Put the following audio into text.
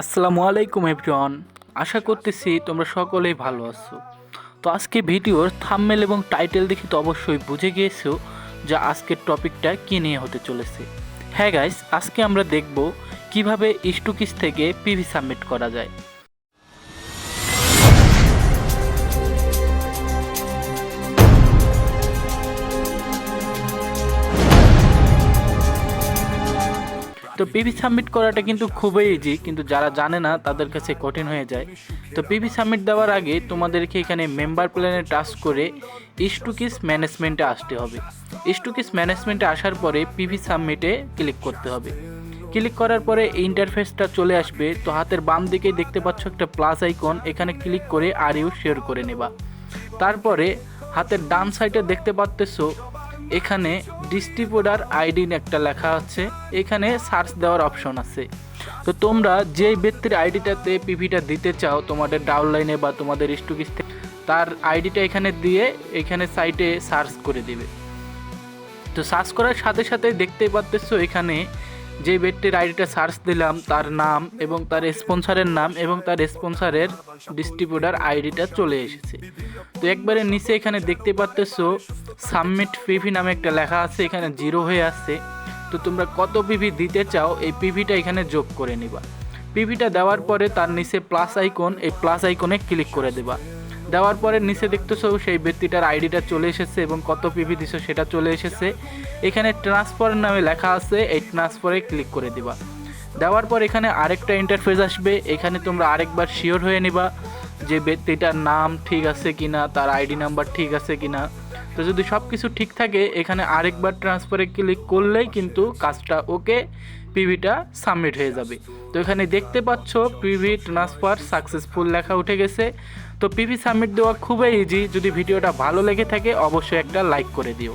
আসসালামু আলাইকুম এভরিওয়ান। আশা করতেছি তোমরা সকলেই ভালো আছো। তো আজকে ভিডিওর থাম্মেল এবং টাইটেল দেখে তো অবশ্যই বুঝে গিয়েছো যা আজকের টপিকটা কী নিয়ে হতে চলেছে। হ্যাঁ গাইস আজকে আমরা দেখব কীভাবে স্টুকিস থেকে পিভি সাবমিট করা যায়। তো পিভি সাবমিট করাটা কিন্তু খুবই ইজি কিন্তু যারা জানে না, তাদের কাছে কঠিন হয়ে যায়। তো পিভি সাবমিট দেওয়ার আগে তোমাদেরকে এখানে মেম্বার প্ল্যানে টাচ করে ইস্টুকিস ম্যানেজমেন্টে আসতে হবে। ইস্টুকিস ম্যানেজমেন্টে আসার পরে পিভি সাবমিটে ক্লিক করতে হবে। ক্লিক করার পরে ইন্টারফেসটা চলে আসবে। তো হাতের বাম দিকে দেখতে পাচ্ছ একটা প্লাস আইকন এখানে ক্লিক করে আর ইউ শেয়ার করে নেবা। তারপরে হাতের ডান সাইডে দেখতে পাচ্তেছো এখানে ডিস্ট্রিবিউটার আইডি একটা লেখা আছে, এখানে সার্চ দেওয়ার অপশন আছে। তো তোমরা যেই ব্যক্তির আইডিটাতে পিভিটা দিতে চাও, তোমাদের ডাউনলাইনে বা তোমাদের স্টুকিস তার আইডিটা এখানে দিয়ে এখানে সাইটে সার্চ করে দিবে। তো সার্চ করার সাথে সাথে দেখতে পাচ্তেছো এখানে যে ব্যক্তির আইডিটা সার্চ দিলাম, তার নাম এবং তার স্পন্সরের নাম এবং তার স্পন্সরের ডিস্ট্রিবিউটার আইডিটা চলে এসেছে। তো একবারে নিচে এখানে দেখতে পাচ্তেছো সাবমিট পিভি নামে একটা লেখা আছে, এখানে জিরো হয়ে আসছে। তো তোমরা কত পিভি দিতে চাও, এই পিভিটা এখানে যোগ করে নিবা। পিভিটা দেওয়ার পরে তার নিচে প্লাস আইকন এই প্লাস আইকনে ক্লিক করে দেবা। দেওয়ার পরে নিচে দেখতেছো সেই ব্যক্তিটার আইডিটা চলে এসেছে এবং কত পিভি দিছো সেটা চলে এসেছে। এখানে ট্রান্সফার নামে লেখা আছে, এই ট্রান্সফারে ক্লিক করে দিবা। দেওয়ার পর এখানে আরেকটা ইন্টারফেস আসবে, এখানে তোমরা আরেকবার শিওর হয়ে নিবা যে ব্যক্তিটার নাম ঠিক আছে কিনা, তার আইডি নাম্বার ঠিক আছে কিনা। তো যদি সব কিছু ঠিক থাকে, এখানে আরেকবার ট্রান্সফারে ক্লিক করলেই কিন্তু কাজটা ওকে পিভিটা সাবমিট হয়ে যাবে। তো এখানে দেখতে পাচ্ছ পিভি ট্রান্সফার সাকসেসফুল লেখা উঠে গেছে। তো পিভি সাবমিট দেওয়া খুবই ইজি যদি ভিডিওটা ভালো লেগে থাকে, অবশ্যই একটা লাইক করে দিও।